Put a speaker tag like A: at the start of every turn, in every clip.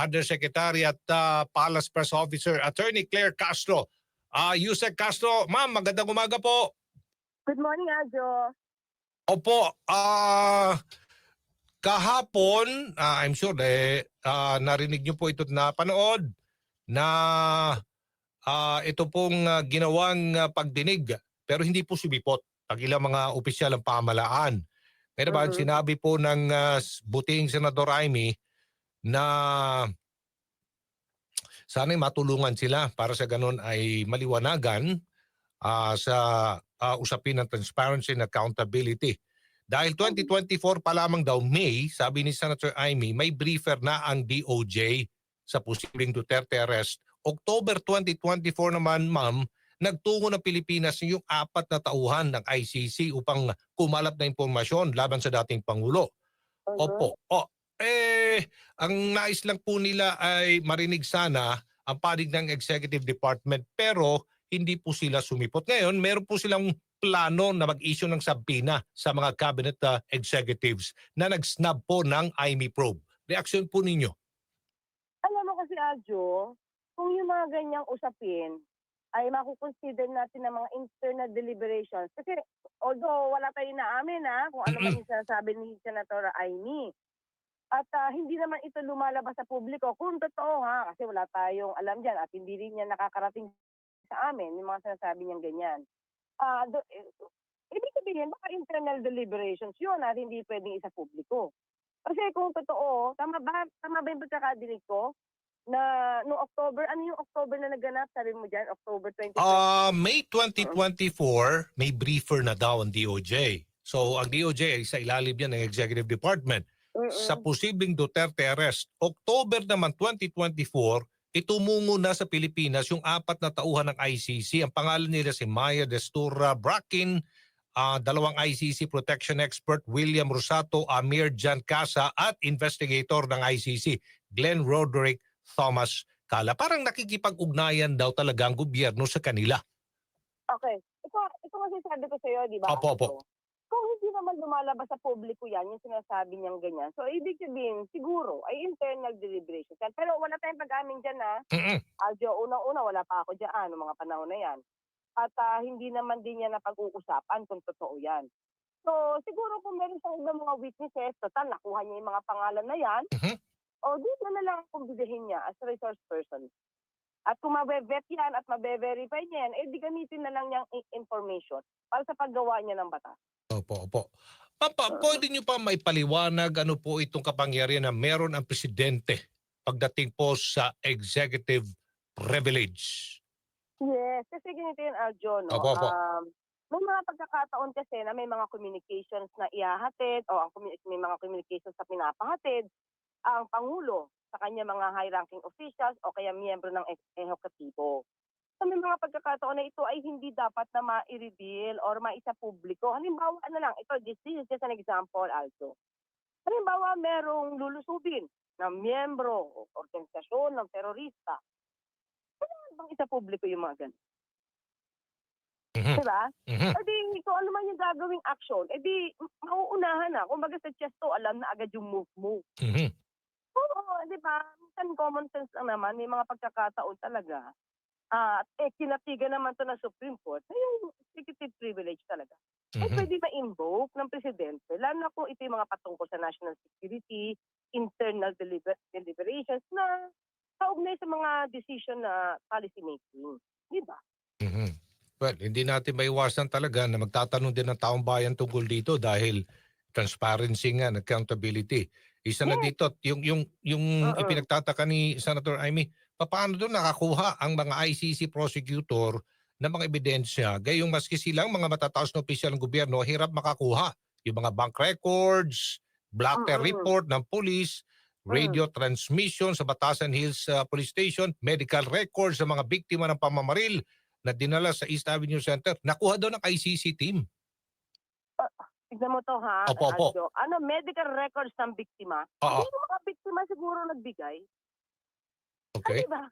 A: Undersecretary at uh, Palace Press Officer, Attorney Claire Castro. Ah, Yusek Castro, ma'am, magandang umaga po.
B: Good morning, Adjo.
A: Opo, ah kahapon, ah, I'm sure eh, ah, narinig niyo po ito na panood na ah, ito pong ah, ginawang ah, pagdinig pero hindi po sumipot pag ilang mga opisyal ng pamahalaan. Kaya naman,
B: Mhm.
A: sinabi po ng s- buting Senador Amy na sana'y matulungan sila para sa ganun ay maliwanagan ah, sa ah, usapin ng transparency and accountability. Dahil 2024 pa lamang daw May, sabi ni Senator Amy, may briefer na ang DOJ sa posibleng Duterte arrest. October 2024 naman, ma'am, nagtungo ng Pilipinas yung apat na tauhan ng ICC upang kumalap na impormasyon laban sa dating Pangulo.
B: Mhm.
A: Opo. O, eh, ang nais lang po nila ay marinig sana ang panig ng Executive Department pero hindi po sila sumipot. Ngayon, meron po silang plano na mag-issue ng sabina sa mga cabinet uh, executives na nag-snub po ng IME probe. Reaksyon po ninyo.
B: Alam mo kasi, Adjo, kung yung mga ganyang usapin ay makukonsider natin ng mga internal deliberations. Kasi although wala tayo naamin ha, kung ano man yung sinasabi ni Senator Aimee. At ah, hindi naman ito lumalabas sa publiko. Kung totoo ha, kasi wala tayong alam dyan at hindi rin niya nakakarating sa amin yung mga sinasabi niyang ganyan. Ah, do, eh, ibig sabihin, baka internal deliberations yun at hindi pwedeng isa publiko. Kasi kung totoo, tama ba, tama ba yung pagkakadinig ko? Na noong October, ano yung October na naganap? Sabi mo dyan, October 2020.
A: Uh, May 2024, may briefer na daw ang DOJ. So ang DOJ ay sa ilalim yan ng Executive Department. Sa posibleng Duterte arrest. October naman 2024, itumungo na sa Pilipinas yung apat na tauhan ng ICC. Ang pangalan nila si Maya Destura Bracken, ah, dalawang ICC protection expert William Rosato, Amir Jan Casa at investigator ng ICC Glenn Roderick Thomas Kala. Parang nakikipag-ugnayan daw talaga ang gobyerno sa kanila.
B: Okay. Ito, ito kasi sabi ko sa'yo, di ba?
A: Opo, opo.
B: Kung hindi naman lumalabas sa publiko yan, yung sinasabi niyang ganyan. So, ibig sabihin, siguro, ay internal deliberations yan. Pero wala tayong pag-amin dyan, ha?
A: Mm-mm.
B: Aljo, unang-una, wala pa ako dyan, noong mga panahon na yan. At ah, hindi naman din yan napag-uusapan kung totoo yan. So, siguro kung meron siyang ibang mga witnesses, total, nakuha niya yung mga pangalan na yan,
A: Mhm.
B: o dito na lang kumbigahin niya as a resource person. At kung mabe-vet yan at mabe-verify niya yan, eh di gamitin na lang niyang information para sa paggawa niya ng batas.
A: Opo, opo. Papa, pwede niyo pa maipaliwanag ano po itong kapangyarihan na meron ang presidente pagdating po sa executive privilege?
B: Yes, kasi ganito yun, Aljo, no?
A: Opo, opo.
B: Um, may mga pagkakataon kasi na may mga communications na ihahatid o ang may mga communications na pinapahatid ang Pangulo sa kanya mga high-ranking officials o kaya miyembro ng ex- ehokatibo. So may mga pagkakataon na ito ay hindi dapat na ma-reveal or maisa publiko. Halimbawa, ano lang, ito, this this is just an example also. Halimbawa, merong lulusubin na miyembro o organisasyon ng terorista. Kailangan bang isa publiko yung mga ganun?
A: Mhm,
B: Diba?
A: mhm.
B: E di, kung ano man yung gagawing action, e di, mauunahan na. Kung baga sa chest to, alam na agad yung move-move.
A: Mhm.
B: Oo, di ba? Minsan common sense lang naman, may mga pagkakataon talaga. At eh, kinatigan naman to ng Supreme Court, na yung executive privilege talaga. Eh,
A: Mhm.
B: pwede ma-invoke ng presidente, lalo na kung ito yung mga patungkol sa national security, internal deliber- deliberations na kaugnay sa mga decision na policy making. Di ba?
A: Mhm. Well, hindi natin maiwasan talaga na magtatanong din ng taong bayan tungkol dito dahil transparency nga, and accountability. Isa na
B: Yes.
A: dito, yung, yung, yung
B: Oo.
A: ipinagtataka ni Senator Amy, paano doon nakakuha ang mga ICC prosecutor ng mga ebidensya, gayong maski silang mga matataas na opisyal ng gobyerno, hirap makakuha. Yung mga bank records, blatter
B: Mm-mm.
A: report ng police, radio transmission sa Batasan Hills uh, Police Station, medical records sa mga biktima ng pamamaril na dinala sa East Avenue Center. Nakuha daw ng ICC team.
B: Tignan mo to ha,
A: Opo, opo.
B: Ano, medical records ng biktima.
A: Oo.
B: Hindi mga biktima siguro nagbigay.
A: Okay.
B: Di ba?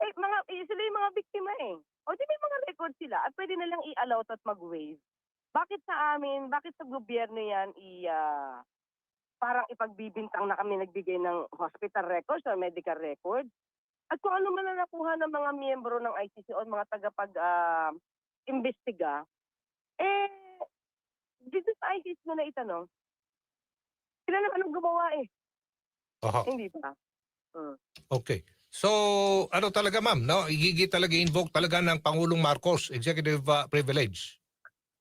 B: Eh, mga, eh, sila yung mga biktima eh. O di may mga record sila at pwede na lang i-allow at mag-waive. Bakit sa amin, bakit sa gobyerno yan i, ah, parang ipagbibintang na kami nagbigay ng hospital records or medical records. At kung ano man ang nakuha ng mga miyembro ng ICC o mga tagapag-imbestiga, eh, dito sa ICC mo na itanong, sila naman ang gumawa eh.
A: Aha.
B: Hindi ba?
A: Okay. So, ano talaga ma'am, no? Igigi talaga invoke talaga ng Pangulong Marcos executive uh, privilege.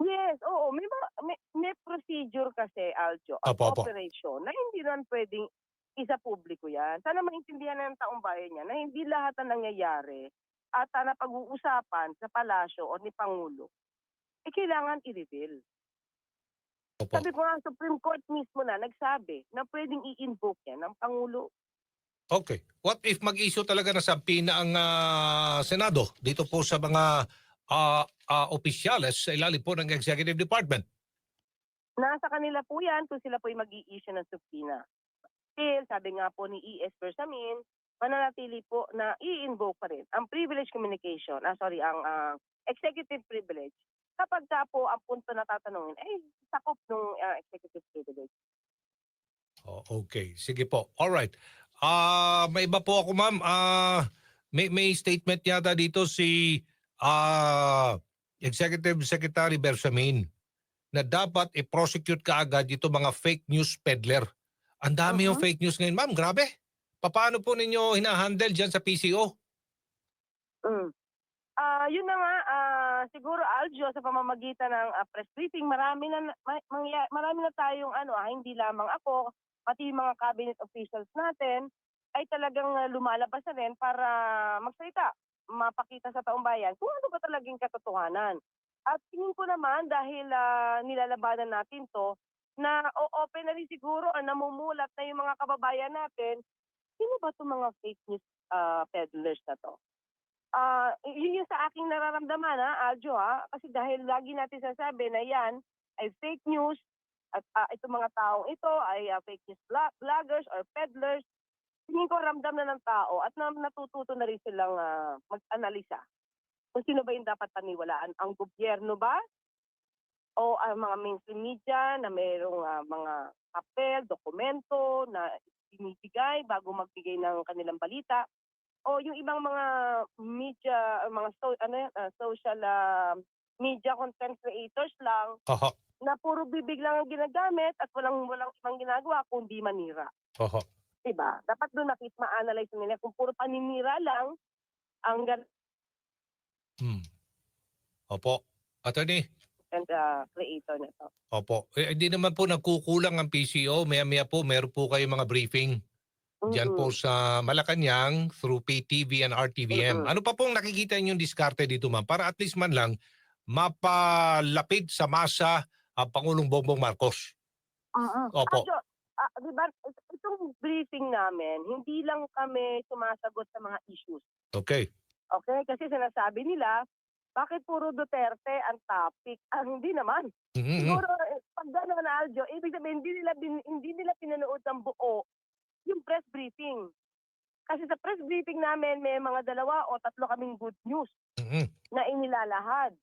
B: Yes, oo. May, may, may procedure kasi, Aljo,
A: Apo, apo.
B: operation na hindi naman pwedeng isa publiko yan. Sana maintindihan ng taong bayan niya na hindi lahat na nangyayari at ah, na pag-uusapan sa palasyo o ni Pangulo, eh kailangan i-reveal.
A: Opo.
B: Sabi ko nga, Supreme Court mismo na nagsabi na pwedeng i-invoke yan ng Pangulo.
A: Okay. What if mag-issue talaga na sabina ang ah, Senado dito po sa mga ah, ah, opisyales sa ilalim po ng Executive Department?
B: Nasa kanila po yan kung sila po ay mag issue ng subpoena. Still, sabi nga po ni E.S. Bersamin, mananatili po na i-invoke pa rin ang privilege communication, ah sorry, ang ah, executive privilege kapag ka po ang punto na tatanungin ay sakop ng executive privilege.
A: Oh, okay. Sige po. All right. Ah, may iba po ako ma'am. Ah, may may statement yata dito si ah Executive Secretary Bersamin na dapat i-prosecute kaagad ito mga fake news peddler. Ang dami yung
B: Mhm.
A: fake news ngayon, ma'am. Grabe. Paano po ninyo hinahandle diyan sa PCO?
B: Mm. Ah, yun na nga ah, siguro Aljo sa pamamagitan ng ah, press briefing marami na ma- marami na tayong ano ah, hindi lamang ako pati yung mga cabinet officials natin ay talagang ah, lumalabas na rin para magsalita, mapakita sa taong bayan kung ano ba talagang katotohanan. At tingin ko naman dahil ah, nilalabanan natin to na o-open na rin siguro ang namumulat na yung mga kababayan natin, sino ba itong mga fake news ah, peddlers na to? Ah, yun yung sa aking nararamdaman ha, Aljo ha, kasi dahil lagi natin sasabi na yan ay fake news at ah, itong mga taong ito ay ah, fake news vlog- vloggers or peddlers, tingin ko ramdam na ng tao at na, natututo na rin silang ah, mag-analisa kung sino ba yung dapat paniwalaan, ang gobyerno ba? O ang mga mainstream media na mayroong ah, mga papel, dokumento na binibigay bago magbigay ng kanilang balita? O yung ibang mga media, uh, mga so, ano uh, social uh, media content creators lang?
A: Aha.
B: Na puro bibig lang ang ginagamit at walang walang ibang ginagawa kundi manira.
A: Aha.
B: Diba? Dapat doon nakit ma-analyze nila kung puro paninira lang ang gan-
A: Hmm. Opo. Attorney.
B: and uh, creator nito.
A: Opo. Eh, hindi naman po nagkukulang ang PCO. Maya-maya po, meron po kayo mga briefing Diyan po sa Malacanang through PTV and RTVM.
B: Mm-mm.
A: Ano pa pong nakikita ninyong diskarte dito ma'am? Para at least man lang mapalapit sa masa ang Pangulong Bongbong Marcos.
B: Mm-mm.
A: Opo.
B: Aljo, ah, di ba, it- itong briefing namin, hindi lang kami sumasagot sa mga issues.
A: Okay.
B: Okay? Kasi sinasabi nila, bakit puro Duterte ang topic? Ah, hindi naman.
A: Mhm.
B: Siguro, eh, pag gano'n, Aljo, ibig sabihin, hindi nila, bin, hindi nila pinanood ng buo yung press briefing. Kasi sa press briefing namin, may mga dalawa o tatlo kaming good news
A: Mhm.
B: na inilalahad.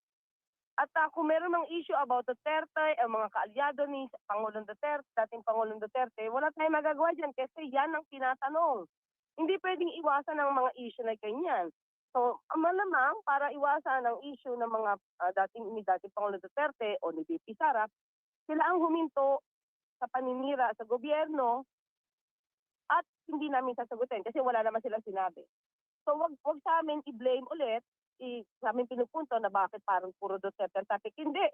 B: At uh, kung meron mga issue about Duterte, ang mga kaalyado ni Pangulong Duterte, dating Pangulong Duterte, wala tayong magagawa dyan kasi yan ang tinatanong. Hindi pwedeng iwasan ng mga issue na ganyan. So, ang malamang para iwasan ang issue ng mga ah, dating ni dating Pangulong Duterte o ni BP Sara, sila ang huminto sa paninira sa gobyerno at hindi namin sasagutin kasi wala naman silang sinabi. So wag wag sa amin i-blame ulit, i sa amin pinupunto na bakit parang puro Duterte ang topic. Hindi.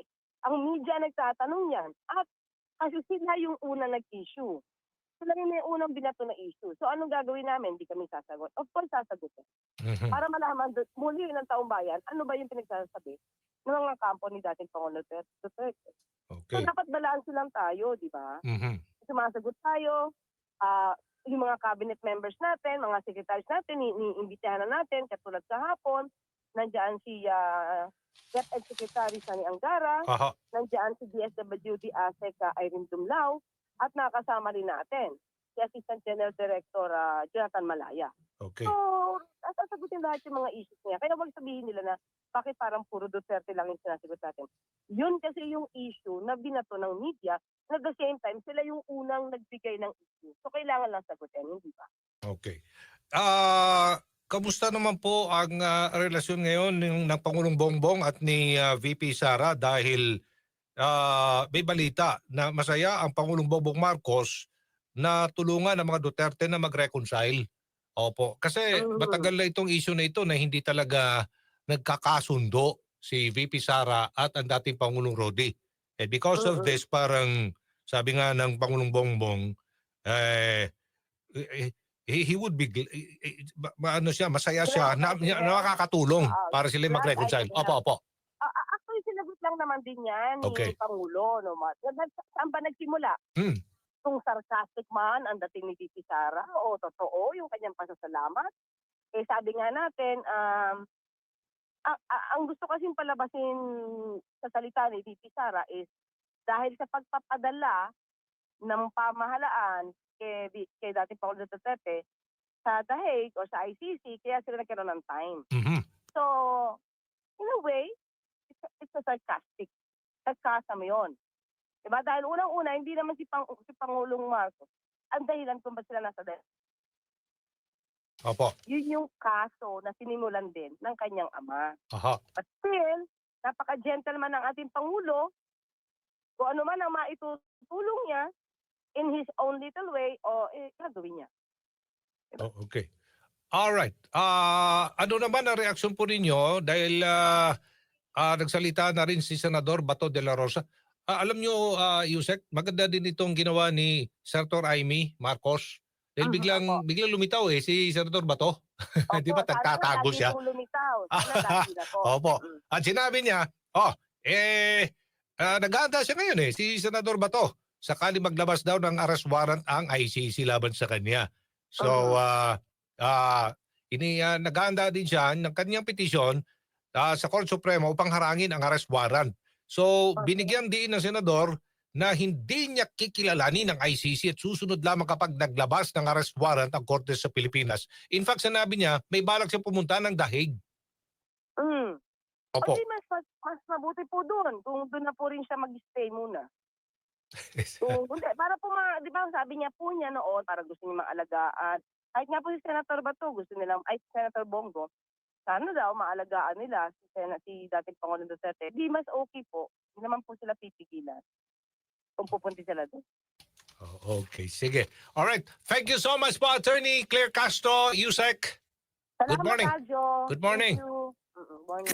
B: Ang media nagtatanong yan. At kasi sila yung una nag-issue. Sila yung unang binato na issue. So anong gagawin namin? Hindi kami sasagot. Of course, sasagutin.
A: Mhm.
B: Para malaman muli ng taong bayan, ano ba yung pinagsasabi ng mga kampo ni dating Pangulong Duterte. So
A: Okay.
B: dapat balanse lang tayo, di ba?
A: Mhm.
B: sumasagot tayo, ah yung mga cabinet members natin, mga secretaries natin, iniimbitahan na natin, katulad sa hapon, nandiyan si uh, DepEd Secretary Sani Angara,
A: Aha.
B: nandiyan si DSWD ASEC uh, Irene Dumlao, at nakasama rin natin si Assistant General Director ah, Jonathan Malaya.
A: Okay.
B: So, sasagutin lahat yung mga issues niya. Kaya wag sabihin nila na bakit parang puro Duterte lang yung sinasagot natin. Yun kasi yung issue na binato ng media na at the same time, sila yung unang nagbigay ng issue. So, kailangan lang sagutin, hindi ba?
A: Okay. Ah, kamusta naman po ang ah, relasyon ngayon ng, ng Pangulong Bongbong at ni ah, VP Sara dahil ah, may balita na masaya ang Pangulong Bongbong Marcos na tulungan ang mga Duterte na mag-reconcile. Opo. Kasi
B: Mhm.
A: matagal na itong issue na ito na hindi talaga nagkakasundo si VP Sara at ang dating Pangulong Rodi. And because of this, parang sabi nga ng Pangulong Bongbong, eh, eh, he, he would be eh, eh, ano siya masaya siya na, na makakatulong
B: Ah,
A: para sila mag-reconcile. Opo, opo.
B: Ah, actually, sinagot lang naman din yan ni
A: Okay.
B: Pangulo. No, Ma- Nag- Saan ba nagsimula?
A: Hmm.
B: Kung sarcastic man ang dating ni VP Sara o totoo yung kanyang pasasalamat. Eh sabi nga natin, um, ang, ang- gusto kasing palabasin sa salita ni VP Sara is dahil sa pagpapadala ng pamahalaan kay, kay dating Pangulo Duterte sa The Hague o sa ICC, kaya sila nagkaroon ng time.
A: Mhm.
B: So, in a way, it's a, it's a sarcastic. Sarcasm yun. Diba? Dahil unang-una, hindi naman si, Pang, si Pangulong Marcos ang dahilan kung ba't sila nasa dahil.
A: Opo.
B: Yun yung kaso na sinimulan din ng kanyang ama.
A: Aha.
B: But still, napaka-gentleman ng ating Pangulo. Kung ano man ang maitutulong niya, in his own little way, o eh, gagawin niya.
A: Oh, okay. All right. Ah, ano naman ang reaksyon po ninyo dahil ah, ah, nagsalita na rin si Senador Bato de la Rosa. Ah, alam nyo, ah, Yusek, maganda din itong ginawa ni Senator Amy Marcos. Dahil
B: Mhm,
A: biglang
B: opo.
A: biglang lumitaw eh si Senator Bato. Di ba
B: Opo, sana
A: siya?
B: pong lumitaw. Sana po.
A: Opo.
B: Mm.
A: At sinabi niya, oh, eh, uh, naghahanda siya ngayon eh, si Senador Bato. Sakali maglabas daw ng arrest warrant ang ICC laban sa kanya. So, ah, ah, ini, ah, naghahanda din siya ng kanyang petisyon ah, sa Court Suprema upang harangin ang arrest warrant. So, binigyan din ng senador na hindi niya kikilalanin ng ICC at susunod lamang kapag naglabas ng arrest warrant ang Korte sa Pilipinas. In fact, sinabi niya, may balak siya pumunta ng dahig.
B: Mm.
A: Opo.
B: Okay, mas, mas, mas mabuti po doon kung doon na po rin siya mag-stay muna. Kung, hindi, para po, ma, di ba sabi niya po niya noon, para gusto niya maalagaan. Kahit nga po si Senator Bato, gusto nila, ay si Senator Bongo, sana daw maalagaan nila si, Sen- si dating Pangulong Duterte. Di mas okay po, hindi naman po sila pipigilan kung pupunti sila doon.
A: Oh, Okay, sige. All right. Thank you so much po, Attorney Claire Castro, USEC.
B: Salamat,
A: morning. Good morning.
B: Thank you. Mm-mm, morning.